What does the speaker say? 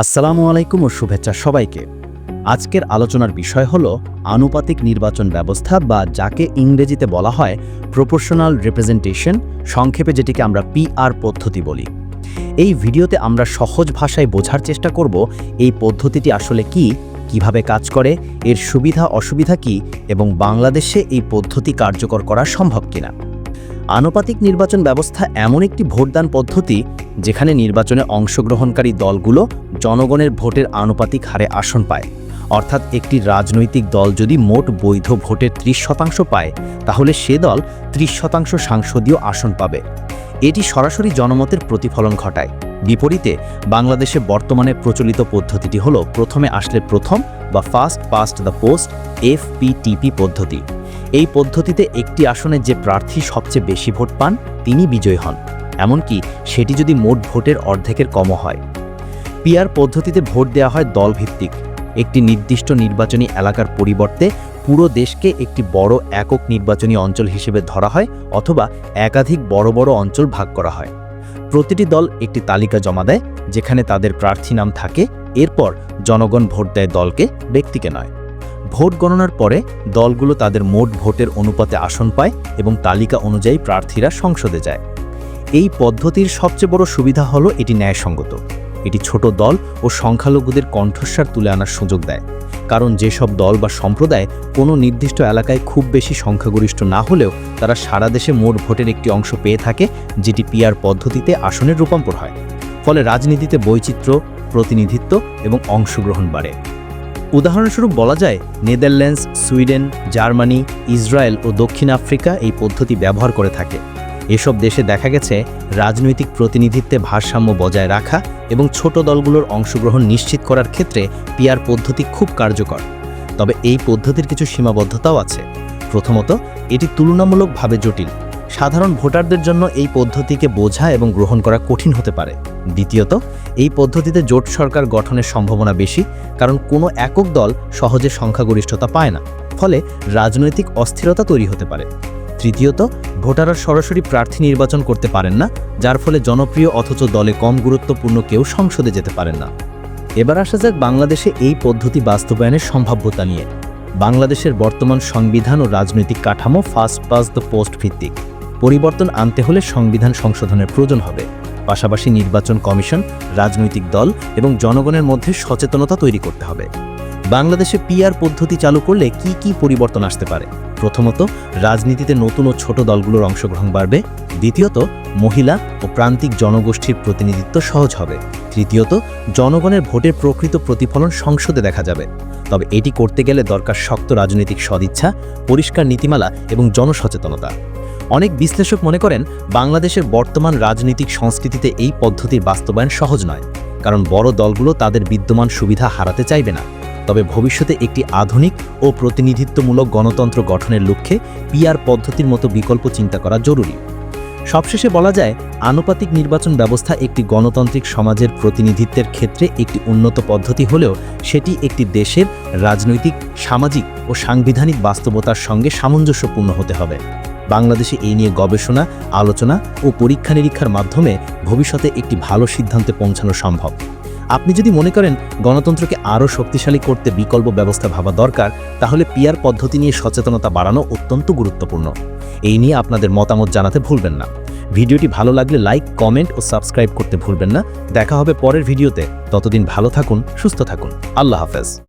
আসসালামু আলাইকুম ও শুভেচ্ছা সবাইকে। আজকের আলোচনার বিষয় হল আনুপাতিক নির্বাচন ব্যবস্থা বা যাকে ইংরেজিতে বলা হয় প্রপোর্শনাল রিপ্রেজেন্টেশন সংক্ষেপে যেটিকে আমরা পিআর পদ্ধতি বলি। এই ভিডিওতে আমরা সহজ ভাষায় বোঝার চেষ্টা করব এই পদ্ধতিটি আসলে কি, কীভাবে কাজ করে, এর সুবিধা অসুবিধা কি, এবং বাংলাদেশে এই পদ্ধতি কার্যকর করা সম্ভব কিনা। আনুপাতিক নির্বাচন ব্যবস্থা এমন একটি ভোটদান পদ্ধতি যেখানে নির্বাচনে অংশগ্রহণকারী দলগুলো জনগণের ভোটের আনুপাতিক হারে আসন পায়। অর্থাৎ একটি রাজনৈতিক দল যদি মোট বৈধ ভোটের ত্রিশ শতাংশ পায়, তাহলে সে দল ত্রিশ শতাংশ সাংসদীয় আসন পাবে। এটি সরাসরি জনমতের প্রতিফলন ঘটায়। বিপরীতে, বাংলাদেশে বর্তমানে প্রচলিত পদ্ধতিটি হল প্রথমে আসলে প্রথম বা first past the post FPTP পদ্ধতি। এই পদ্ধতিতে একটি আসনে যে প্রার্থী সবচেয়ে বেশি ভোট পান, তিনি বিজয়ী হন। এমনকি সেটি যদি মোট ভোটের অর্ধেকের কমও হয়। পিআর পদ্ধতিতে ভোট দেওয়া হয় দলভিত্তিক। একটি নির্দিষ্ট নির্বাচনী এলাকার পরিবর্তে পুরো দেশকে একটি বড় একক নির্বাচনী অঞ্চল হিসেবে ধরা হয় অথবা একাধিক বড় বড় অঞ্চল ভাগ করা হয়। প্রতিটি দল একটি তালিকা জমা দেয়, যেখানে তাদের প্রার্থী নাম থাকে, এরপর জনগণ ভোট দেয় দলকে, ব্যক্তিকে নয়। ভোট গণনার পরে দলগুলো তাদের মোট ভোটের অনুপাতে আসন পায় এবং তালিকা অনুযায়ী প্রার্থীরা সংসদে যায়। এই পদ্ধতির সবচেয়ে বড় সুবিধা হলো এটি ন্যায়সঙ্গত। এটি ছোট দল ও সংখ্যালঘুদের কণ্ঠস্বার তুলে আনার সুযোগ দেয়। কারণ যেসব দল বা সম্প্রদায় কোনো নির্দিষ্ট এলাকায় খুব বেশি সংখ্যাগরিষ্ঠ না হলেও তারা সারা দেশে মোট ভোটের একটি অংশ পেয়ে থাকে, যেটি পিআর পদ্ধতিতে আসনের রূপান্তর হয়। ফলে রাজনীতিতে বৈচিত্র্য, প্রতিনিধিত্ব এবং অংশগ্রহণ বাড়ে। উদাহরণস্বরূপ বলা যায়, নেদারল্যান্ডস, সুইডেন, জার্মানি, ইসরায়েল ও দক্ষিণ আফ্রিকা এই পদ্ধতি ব্যবহার করে থাকে। এসব দেশে দেখা গেছে, রাজনৈতিক প্রতিনিধিত্বে ভারসাম্য বজায় রাখা এবং ছোট দলগুলোর অংশগ্রহণ নিশ্চিত করার ক্ষেত্রে পিয়ার পদ্ধতি খুব কার্যকর। তবে এই পদ্ধতির কিছু সীমাবদ্ধতাও আছে। প্রথমত, এটি তুলনামূলকভাবে জটিল। সাধারণ ভোটারদের জন্য এই পদ্ধতিকে বোঝা এবং গ্রহণ করা কঠিন হতে পারে। দ্বিতীয়ত, এই পদ্ধতিতে জোট সরকার গঠনের সম্ভাবনা বেশি, কারণ কোনো একক দল সহজে সংখ্যাগরিষ্ঠতা পায় না, ফলে রাজনৈতিক অস্থিরতা তৈরি হতে পারে। তৃতীয়ত, ভোটাররা সরাসরি প্রার্থী নির্বাচন করতে পারেন না, যার ফলে জনপ্রিয় অথচ দলে কম গুরুত্বপূর্ণ কেউ সংসদে যেতে পারেন না। এবার আসা যাক বাংলাদেশে এই পদ্ধতি বাস্তবায়নের সম্ভাব্যতা নিয়ে। বাংলাদেশের বর্তমান সংবিধান ও রাজনৈতিক কাঠামো ফার্স্ট পাস দ্য পোস্ট ভিত্তিক। পরিবর্তন আনতে হলে সংবিধান সংশোধনের প্রয়োজন হবে। পাশাপাশি নির্বাচন কমিশন, রাজনৈতিক দল এবং জনগণের মধ্যে সচেতনতা তৈরি করতে হবে। বাংলাদেশে পিআর পদ্ধতি চালু করলে কি কি পরিবর্তন আসতে পারে? প্রথমত, রাজনীতিতে নতুন ও ছোট দলগুলোর অংশগ্রহণ বাড়বে। দ্বিতীয়ত, মহিলা ও প্রান্তিক জনগোষ্ঠীর প্রতিনিধিত্ব সহজ হবে। তৃতীয়ত, জনগণের ভোটের প্রকৃত প্রতিফলন সংসদে দেখা যাবে। তবে এটি করতে গেলে দরকার শক্ত রাজনৈতিক সদিচ্ছা, পরিষ্কার নীতিমালা এবং জনসচেতনতা। অনেক বিশ্লেষক মনে করেন বাংলাদেশের বর্তমান রাজনৈতিক সংস্কৃতিতে এই পদ্ধতির বাস্তবায়ন সহজ নয়, কারণ বড় দলগুলো তাদের বিদ্যমান সুবিধা হারাতে চাইবে না। তবে ভবিষ্যতে একটি আধুনিক ও প্রতিনিধিত্বমূলক গণতন্ত্র গঠনের লক্ষ্যে পিআর পদ্ধতির মতো বিকল্প চিন্তা করা জরুরি। সবশেষে বলা যায়, আনুপাতিক নির্বাচন ব্যবস্থা একটি গণতান্ত্রিক সমাজের প্রতিনিধিত্বের ক্ষেত্রে একটি উন্নত পদ্ধতি হলেও সেটি একটি দেশের রাজনৈতিক, সামাজিক ও সাংবিধানিক বাস্তবতার সঙ্গে সামঞ্জস্যপূর্ণ হতে হবে। বাংলাদেশে এই নিয়ে গবেষণা, আলোচনা ও পরীক্ষা নিরীক্ষার মাধ্যমে ভবিষ্যতে একটি ভালো সিদ্ধান্তে পৌঁছানো সম্ভব। আপনি যদি মনে করেন গণতন্ত্রকে আরও শক্তিশালী করতে বিকল্প ব্যবস্থা ভাবা দরকার, তাহলে পিয়ার পদ্ধতি নিয়ে সচেতনতা বাড়ানো অত্যন্ত গুরুত্বপূর্ণ। এই নিয়ে আপনাদের মতামত জানাতে ভুলবেন না। ভিডিওটি ভালো লাগলে লাইক, কমেন্ট ও সাবস্ক্রাইব করতে ভুলবেন না। দেখা হবে পরের ভিডিওতে। ততদিন ভালো থাকুন, সুস্থ থাকুন। আল্লাহ হাফেজ।